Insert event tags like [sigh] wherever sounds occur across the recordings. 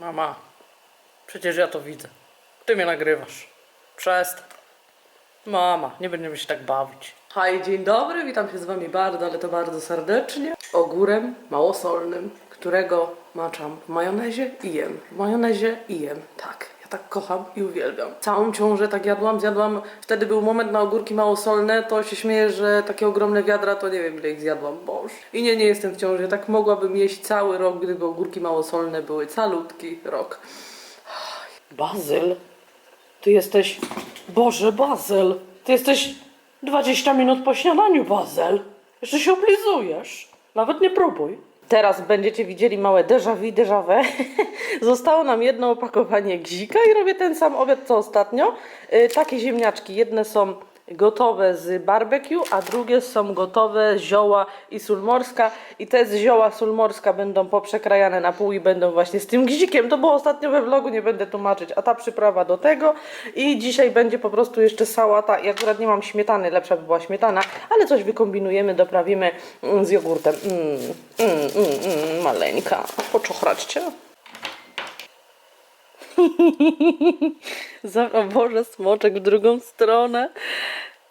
Mama, przecież ja to widzę. Ty mnie nagrywasz. Przestań. Mama, nie będziemy się tak bawić. Hej, dzień dobry, witam się z wami bardzo, ale to bardzo serdecznie. Ogórem małosolnym, którego maczam w majonezie i jem. W majonezie i jem, tak. Tak kocham i uwielbiam. Całą ciążę tak jadłam, zjadłam. Wtedy był moment na ogórki małosolne, to się śmieję, że takie ogromne wiadra, to nie wiem ile ich zjadłam, boż. I nie, nie jestem w ciąży, tak mogłabym jeść cały rok, gdyby ogórki małosolne były calutki rok. Bazyl, ty jesteś. Boże, Bazyl, ty jesteś 20 minut po śniadaniu, Bazyl. Jeszcze się oblizujesz. Nawet nie próbuj. Teraz będziecie widzieli małe déjà vu, déjà vu. [laughs] Zostało nam jedno opakowanie gzika i robię ten sam obiad co ostatnio. Y, takie ziemniaczki. Jedne są gotowe z barbecue, a drugie są gotowe zioła i sól morska. I te z zioła sól morska będą poprzekrajane na pół i będą właśnie z tym gzikiem. To było ostatnio we vlogu, nie będę tłumaczyć. A ta przyprawa do tego. I dzisiaj będzie po prostu jeszcze sałata. I akurat nie mam śmietany, lepsza by była śmietana, ale coś wykombinujemy, doprawimy mm, z jogurtem. Mm, mm, mm, mm, maleńka. Poczochrać cię. [laughs] Za, o Boże, smoczek w drugą stronę.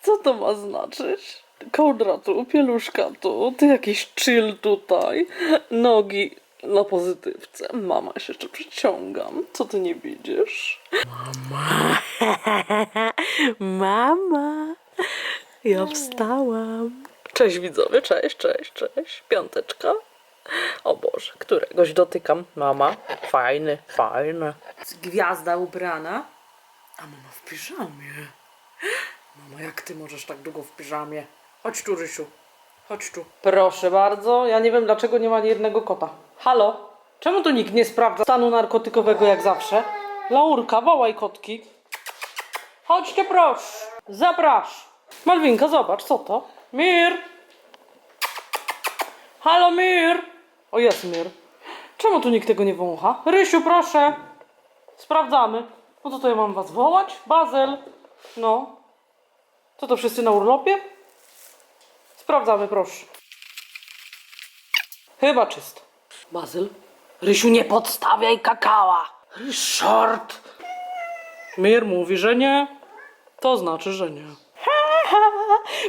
Co to ma znaczyć? Kołdra tu, pieluszka tu, ty jakiś chill tutaj, nogi na pozytywce. Mama się jeszcze przyciągam. Co ty nie widzisz? Mama. [laughs] Mama. Ja wstałam. Cześć widzowie, cześć, cześć, cześć. Piąteczka. O Boże, któregoś dotykam. Mama, fajny, fajny. Gwiazda ubrana. A mama w piżamie. Mamo, jak ty możesz tak długo w piżamie? Chodź tu, Rysiu. Chodź tu. Proszę bardzo, ja nie wiem dlaczego nie ma ani jednego kota. Halo? Czemu tu nikt nie sprawdza stanu narkotykowego jak zawsze? Laurka, wołaj kotki. Chodźcie proszę. Zaprasz. Malwinka, zobacz, co to? Mir. Halo, Mir. O, jest Mir. Czemu tu nikt tego nie wącha? Rysiu, proszę. Sprawdzamy. No to to ja mam was wołać? Bazel. No. Co to wszyscy na urlopie? Sprawdzamy, proszę. Chyba czysto. Bazyl. Rysiu, nie podstawiaj kakała. Ryszard. Mir mówi, że nie. To znaczy, że nie.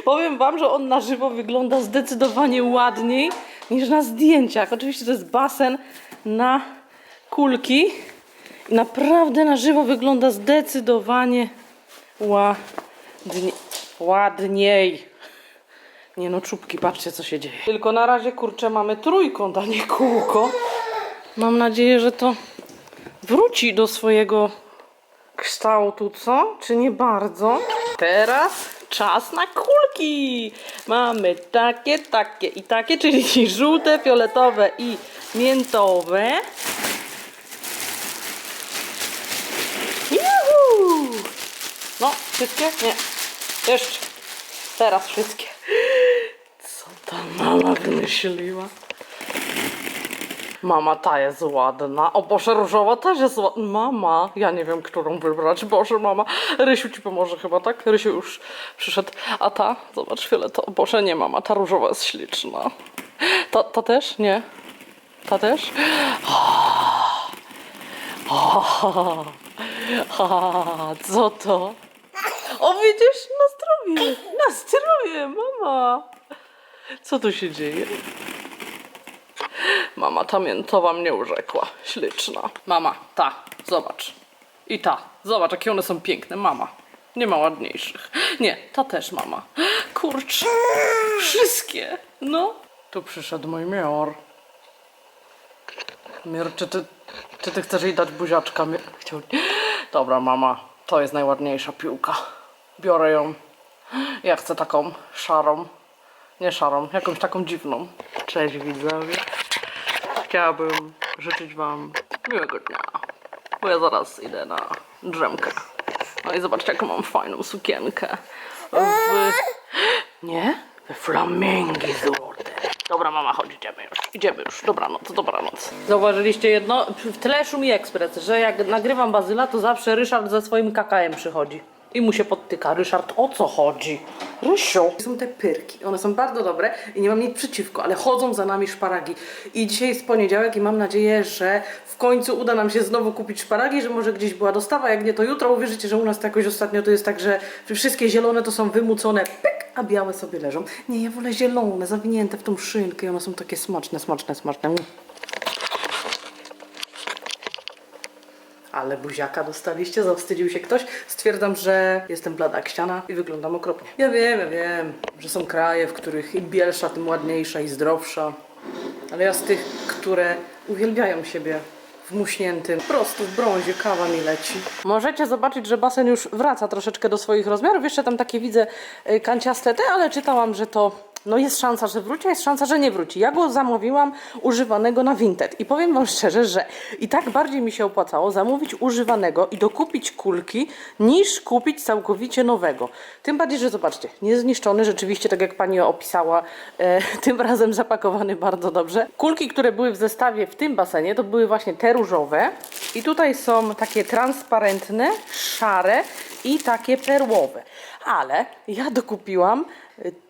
Powiem wam, że on na żywo wygląda zdecydowanie ładniej niż na zdjęciach. Oczywiście to jest basen na kulki. I naprawdę na żywo wygląda zdecydowanie ładnie, ładniej. Nie no, czubki, patrzcie co się dzieje. Tylko na razie, kurczę, mamy trójkąt, a nie kółko. Mam nadzieję, że to wróci do swojego kształtu, co? Czy nie bardzo? Teraz czas na kulki. Mamy takie, takie i takie, czyli [laughs] żółte, fioletowe i miętowe. Juhu! No, wszystkie? Nie. Jeszcze. Teraz wszystkie. Co ta mama wymyśliła? Mama, ta jest ładna. O Boże, różowa też jest ładna. Mama, ja nie wiem, którą wybrać. Boże, mama. Rysiu ci pomoże chyba, tak? Rysiu już przyszedł. A ta? Zobacz, fioletowa. Boże, nie mama, ta różowa jest śliczna. Ta, ta też? Nie. Ta też? O, [laughs] ha, co to? O, widzisz? Na zdrowie. Na zdrowie, mama. Co tu się dzieje? Mama ta miętowa mnie urzekła. Śliczna. Mama, ta, zobacz. I ta, zobacz, jakie one są piękne. Mama, nie ma ładniejszych. Nie, ta też mama. Kurczę, wszystkie. No. Tu przyszedł mój mior. Mior, czy ty, czy ty chcesz jej dać buziaczka? Mior, chciał... Dobra, mama, to jest najładniejsza piłka. Biorę ją. Ja chcę taką szarą. Nie szarą, jakąś taką dziwną. Cześć widzowie. Chciałabym życzyć wam miłego dnia. Bo ja zaraz idę na drzemkę. No i zobaczcie jaką mam fajną sukienkę. W... Nie? We flamingi złote. Dobra mama, chodź, idziemy już. Idziemy już. Dobranoc, dobranoc. Zauważyliście jedno? W tle szumi ekspres, że jak nagrywam Bazyla, to zawsze Ryszard ze swoim kakałem przychodzi. I mu się podtyka. Ryszard, o co chodzi? Rysiu. Są te pyrki. One są bardzo dobre i nie mam nic przeciwko, ale chodzą za nami szparagi. I dzisiaj jest poniedziałek i mam nadzieję, że w końcu uda nam się znowu kupić szparagi, że może gdzieś była dostawa, jak nie to jutro. Uwierzycie, że u nas to jakoś ostatnio to jest tak, że wszystkie zielone to są wymucone, pyk, a białe sobie leżą. Nie, ja wolę zielone, zawinięte w tą szynkę i one są takie smaczne, smaczne, smaczne. Ale buziaka dostaliście, zawstydził się ktoś. Stwierdzam, że jestem blada jak ściana i wyglądam okropnie. Ja wiem, ja wiem, że są kraje, w których im bielsza, tym ładniejsza i zdrowsza. Ale ja z tych, które uwielbiają siebie w muśniętym, prosto w brązie, kawa mi leci. Możecie zobaczyć, że basen już wraca troszeczkę do swoich rozmiarów. Jeszcze tam takie widzę y, kanciaste te, ale czytałam, że to no jest szansa, że wróci, a jest szansa, że nie wróci. Ja go zamówiłam używanego na Vinted i powiem Wam szczerze, że i tak bardziej mi się opłacało zamówić używanego i dokupić kulki, niż kupić całkowicie nowego. Tym bardziej, że zobaczcie, niezniszczony, rzeczywiście, tak jak Pani opisała, e, [laughs] tym razem zapakowany bardzo dobrze. Kulki, które były w zestawie w tym basenie, to były właśnie te różowe i tutaj są takie transparentne, szare i takie perłowe. Ale ja dokupiłam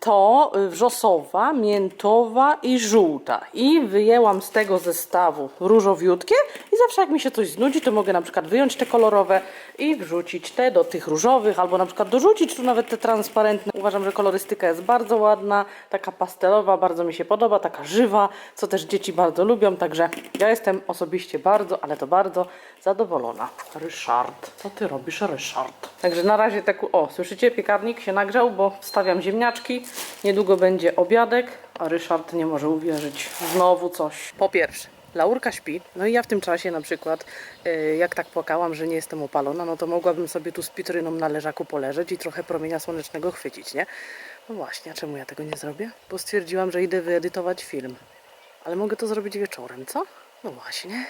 to wrzosowa, miętowa i żółta. I wyjęłam z tego zestawu różowiutkie i zawsze jak mi się coś znudzi, to mogę na przykład wyjąć te kolorowe i wrzucić te do tych różowych, albo na przykład dorzucić tu nawet te transparentne. Uważam, że kolorystyka jest bardzo ładna, taka pastelowa, bardzo mi się podoba, taka żywa, co też dzieci bardzo lubią, także ja jestem osobiście bardzo, ale to bardzo zadowolona. Ryszard, co ty robisz, Ryszard? Także na razie tak, o, słyszycie, piekarnik się nagrzał, bo wstawiam ziemniaczki, niedługo będzie obiadek, a Ryszard nie może uwierzyć. Znowu coś. Po pierwsze, Laurka śpi, no i ja w tym czasie na przykład, y, jak tak płakałam, że nie jestem opalona, no to mogłabym sobie tu z pitryną na leżaku poleżeć i trochę promienia słonecznego chwycić, nie? No właśnie, a czemu ja tego nie zrobię? Bo stwierdziłam, że idę wyedytować film. Ale mogę to zrobić wieczorem, co? No właśnie.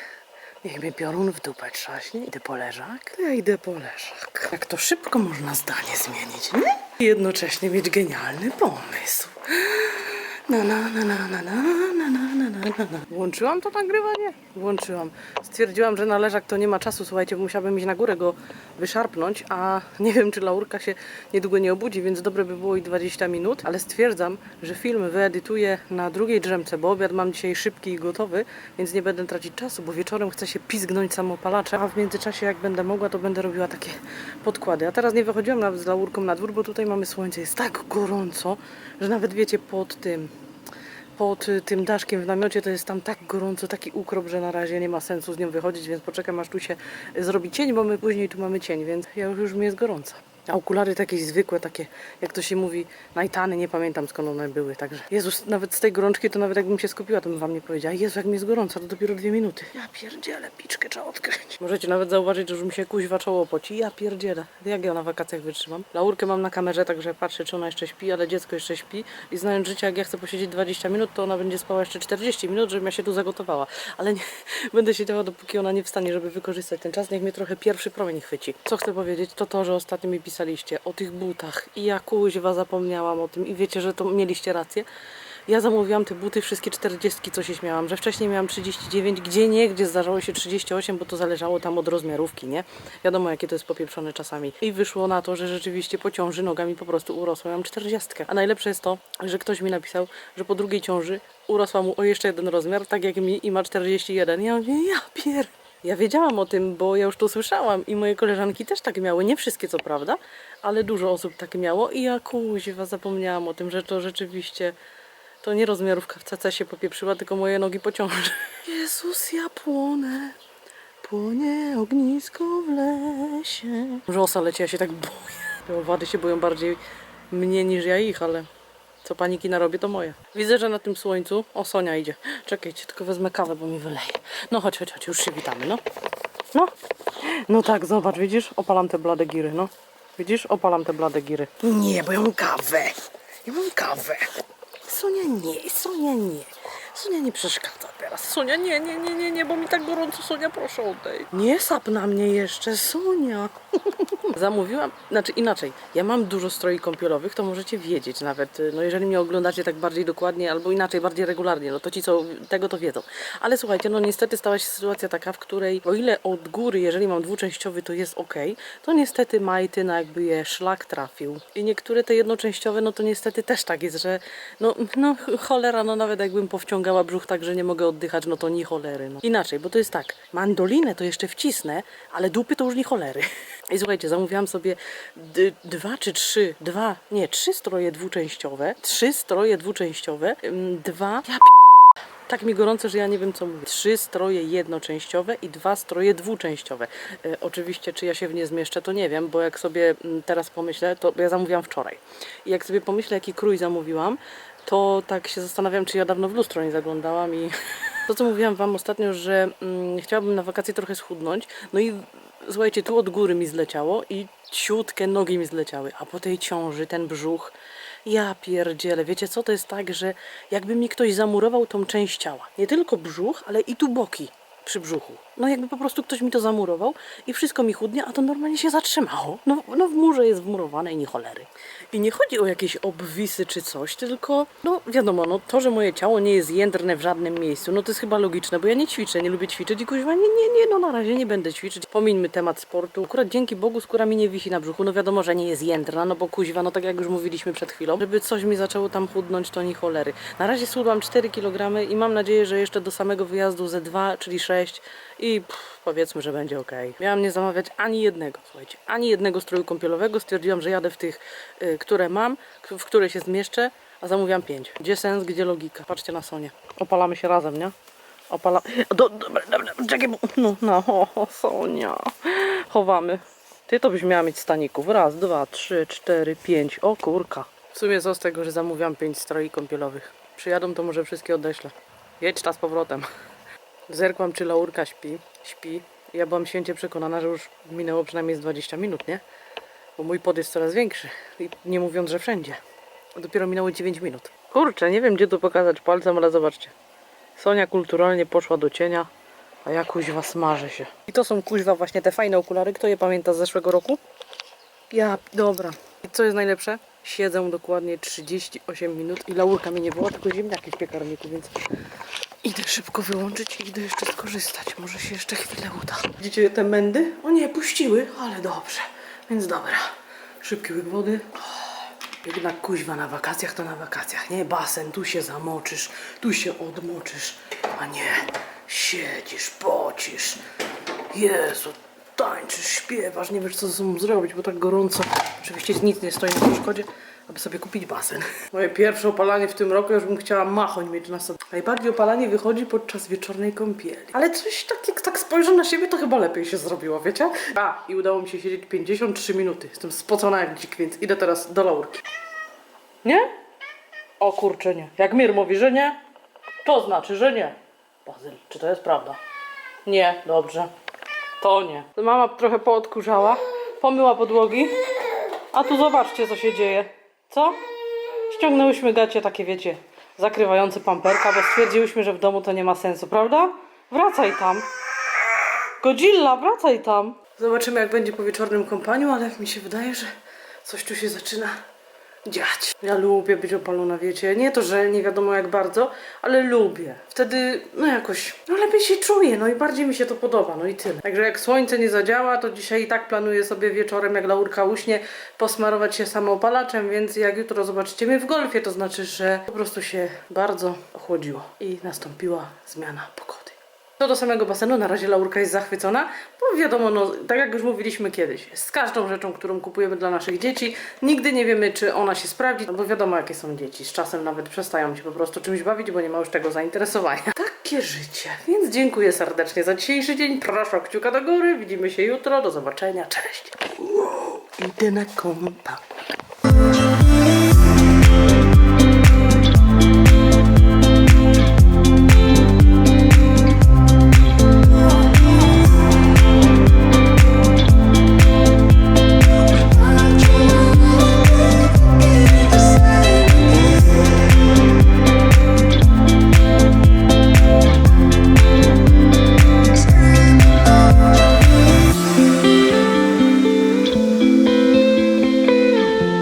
Niech mnie piorun w dupę trzaśnie, idę po leżak. To ja idę po leżak. Jak to szybko można zdanie zmienić, nie? I jednocześnie mieć genialny pomysł. Na na na na na na [laughs] Włączyłam to nagrywanie? Włączyłam. Stwierdziłam, że na leżak to nie ma czasu, słuchajcie, bo musiałabym iść na górę go wyszarpnąć, a [laughs] nie wiem, czy Laurka się niedługo nie obudzi, więc dobre by było i 20 minut, ale stwierdzam, że film wyedytuję na drugiej drzemce, bo obiad mam dzisiaj szybki i gotowy, więc nie będę tracić czasu, bo wieczorem chcę się pizgnąć samopalaczem, a w międzyczasie, jak będę mogła, to będę robiła takie podkłady. A teraz nie wychodziłam nawet z Laurką na dwór, bo tutaj mamy słońce, jest tak gorąco, że nawet wiecie, pod tym pod tym daszkiem w namiocie to jest tam tak gorąco, taki ukrop, że na razie nie ma sensu z nią wychodzić, więc poczekam aż tu się zrobi cień, bo my później tu mamy cień, więc ja już, już mi jest gorąco. A okulary takie zwykłe, takie, jak to się mówi, najtany, nie pamiętam skąd one były, także Jezus, nawet z tej gorączki to nawet jakbym się skupiła, to bym wam nie powiedziała. Jezu, jak mi jest gorąco, to dopiero dwie minuty. Ja pierdzielę, piczkę trzeba odkryć. Możecie nawet zauważyć, że już mi się kuźwa czoło poci. Ja pierdzielę. Jak ja na wakacjach wytrzymam? Laurkę mam na kamerze, także patrzę, czy ona jeszcze śpi, ale dziecko jeszcze śpi. I znając życie, jak ja chcę posiedzieć 20 minut, to ona będzie spała jeszcze 40 minut, żebym ja się tu zagotowała. Ale nie, [laughs] będę siedziała, dopóki ona nie wstanie, żeby wykorzystać ten czas. Niech mnie trochę pierwszy promień chwyci. Co chcę powiedzieć, to to, że ostatnio mi pisaliście o tych butach i ja kuźwa zapomniałam o tym i wiecie, że to mieliście rację. Ja zamówiłam te buty wszystkie 40, co się śmiałam, że wcześniej miałam 39, gdzie nie, gdzie zdarzało się 38, bo to zależało tam od rozmiarówki, nie? Wiadomo, jakie to jest popieprzone czasami. I wyszło na to, że rzeczywiście po ciąży nogami po prostu urosła. Mam 40. A najlepsze jest to, że ktoś mi napisał, że po drugiej ciąży urosła mu o jeszcze jeden rozmiar, tak jak mi i ma 41. Ja mówię, ja pier... Ja wiedziałam o tym, bo ja już to słyszałam i moje koleżanki też tak miały. Nie wszystkie, co prawda, ale dużo osób tak miało i ja kuźwa zapomniałam o tym, że to rzeczywiście to nie rozmiarówka w CC się popieprzyła, tylko moje nogi po ciąży. Jezus, ja płonę. Płonie ognisko w lesie. Rzosa leci, ja się tak boję. Te owady się boją bardziej mnie niż ja ich, ale co paniki narobię, to moje. Widzę, że na tym słońcu... O, Sonia idzie. Czekajcie, tylko wezmę kawę, bo mi wyleje. No chodź, chodź, chodź, już się witamy, no. No. No tak, zobacz, widzisz? Opalam te blade giry, no. Widzisz? Opalam te blade giry. Nie, bo ja mam kawę. Ja mam kawę. Sonia nie, Sonia nie. Sonia nie przeszkadza. Teraz. Sonia, nie, nie, nie, nie, nie, bo mi tak gorąco, Sonia, proszę odejdź. Nie sap na mnie jeszcze, Sonia. [laughs] Zamówiłam, znaczy inaczej, ja mam dużo stroi kąpielowych, to możecie wiedzieć nawet, y, no jeżeli mnie oglądacie tak bardziej dokładnie, albo inaczej, bardziej regularnie, no to ci co tego to wiedzą. Ale słuchajcie, no niestety stała się sytuacja taka, w której o ile od góry, jeżeli mam dwuczęściowy, to jest ok, to niestety majty, no jakby je szlak trafił. I niektóre te jednoczęściowe, no to niestety też tak jest, że no, no cholera, no nawet jakbym powciągała brzuch tak, że nie mogę oddychać, no to nie cholery. No. Inaczej, bo to jest tak, mandolinę to jeszcze wcisnę, ale dupy to już nie cholery. [laughs] I słuchajcie, zamówiłam sobie dwa czy trzy, dwa, nie, trzy stroje dwuczęściowe, trzy stroje dwuczęściowe, ym, dwa, ja tak mi gorąco, że ja nie wiem co mówię. Trzy stroje jednoczęściowe i dwa stroje dwuczęściowe. E, oczywiście, czy ja się w nie zmieszczę, to nie wiem, bo jak sobie mm, teraz pomyślę, to ja zamówiłam wczoraj. I jak sobie pomyślę, jaki krój zamówiłam, to tak się zastanawiam, czy ja dawno w lustro nie zaglądałam i [laughs] to, co mówiłam Wam ostatnio, że mm, chciałabym na wakacje trochę schudnąć. No i słuchajcie, tu od góry mi zleciało i ciutkie nogi mi zleciały, a po tej ciąży ten brzuch. Ja pierdzielę, wiecie co, to jest tak, że jakby mi ktoś zamurował tą część ciała. Nie tylko brzuch, ale i tu boki przy brzuchu. No jakby po prostu ktoś mi to zamurował i wszystko mi chudnie, a to normalnie się zatrzymało. No, no w murze jest wmurowane i nie cholery. I nie chodzi o jakieś obwisy czy coś, tylko no wiadomo, no to, że moje ciało nie jest jędrne w żadnym miejscu, no to jest chyba logiczne, bo ja nie ćwiczę, nie lubię ćwiczyć i kuźwa, nie, nie, nie, no na razie nie będę ćwiczyć. Pomińmy temat sportu. Akurat dzięki Bogu skóra mi nie wisi na brzuchu, no wiadomo, że nie jest jędrna, no bo kuźwa, no tak jak już mówiliśmy przed chwilą, żeby coś mi zaczęło tam chudnąć, to nie cholery. Na razie schudłam 4 kg i mam nadzieję, że jeszcze do samego wyjazdu ze 2, czyli 6 i pff, powiedzmy, że będzie ok. Miałam nie zamawiać ani jednego, słuchajcie, ani jednego stroju kąpielowego. Stwierdziłam, że jadę w tych, y, które mam, w które się zmieszczę, a zamówiłam pięć. Gdzie sens, gdzie logika? Patrzcie na Sonię. Opalamy się razem, nie? Opala... Do, dobra, dobra, czekaj, bo... No, no, o, Sonia. Chowamy. Ty to byś miała mieć staników. Raz, dwa, trzy, cztery, pięć. O kurka. W sumie co z tego, że zamówiłam pięć stroi kąpielowych. Przyjadą, to może wszystkie odeślę. Jedź ta z powrotem. Zerkłam, czy Laurka śpi. Śpi. Ja byłam święcie przekonana, że już minęło przynajmniej z 20 minut, nie? Bo mój pod jest coraz większy. I nie mówiąc, że wszędzie. Dopiero minęło 9 minut. Kurczę, nie wiem gdzie tu pokazać palcem, ale zobaczcie. Sonia kulturalnie poszła do cienia, a ja kuźwa smażę się. I to są kuźwa właśnie te fajne okulary. Kto je pamięta z zeszłego roku? Ja, dobra. I co jest najlepsze? Siedzę dokładnie 38 minut i laurka mi nie było, tylko ziemniaki w piekarniku, więc idę szybko wyłączyć i idę jeszcze skorzystać. Może się jeszcze chwilę uda. Widzicie te mędy? O nie, puściły, ale dobrze. Więc dobra. Szybki łyk wody. Jednak kuźwa na wakacjach to na wakacjach, nie? Basen, tu się zamoczysz, tu się odmoczysz, a nie siedzisz, pocisz. Jezu, tańczysz, śpiewasz, nie wiesz co ze sobą zrobić, bo tak gorąco. Oczywiście nic nie stoi na przeszkodzie, aby sobie kupić basen. Moje pierwsze opalanie w tym roku, już bym chciała machoń mieć na sobie. Najbardziej opalanie wychodzi podczas wieczornej kąpieli. Ale coś tak, jak tak spojrzę na siebie, to chyba lepiej się zrobiło, wiecie? A, i udało mi się siedzieć 53 minuty. Jestem spocona jak dzik, więc idę teraz do laurki. Nie? O kurczę, nie. Jak Mir mówi, że nie, to znaczy, że nie. Bazyl, czy to jest prawda? Nie, dobrze. To nie. Mama trochę poodkurzała, pomyła podłogi, a tu zobaczcie, co się dzieje. Co? Ściągnęłyśmy gacie takie, wiecie, zakrywające pamperka, bo stwierdziłyśmy, że w domu to nie ma sensu, prawda? Wracaj tam. Godzilla, wracaj tam. Zobaczymy, jak będzie po wieczornym kąpaniu, ale mi się wydaje, że coś tu się zaczyna dziać. Ja lubię być opalona, wiecie. Nie to, że nie wiadomo jak bardzo, ale lubię. Wtedy, no jakoś, no lepiej się czuję, no i bardziej mi się to podoba, no i tyle. Także jak słońce nie zadziała, to dzisiaj i tak planuję sobie wieczorem, jak laurka uśnie, posmarować się samoopalaczem, więc jak jutro zobaczycie mnie w golfie, to znaczy, że po prostu się bardzo ochłodziło i nastąpiła zmiana pogody. Co do samego basenu, na razie Laurka jest zachwycona, bo wiadomo, no, tak jak już mówiliśmy kiedyś, z każdą rzeczą, którą kupujemy dla naszych dzieci, nigdy nie wiemy, czy ona się sprawdzi, no bo wiadomo, jakie są dzieci. Z czasem nawet przestają się po prostu czymś bawić, bo nie ma już tego zainteresowania. Takie życie. Więc dziękuję serdecznie za dzisiejszy dzień. Proszę o kciuka do góry. Widzimy się jutro. Do zobaczenia. Cześć. Wow, idę na kompa.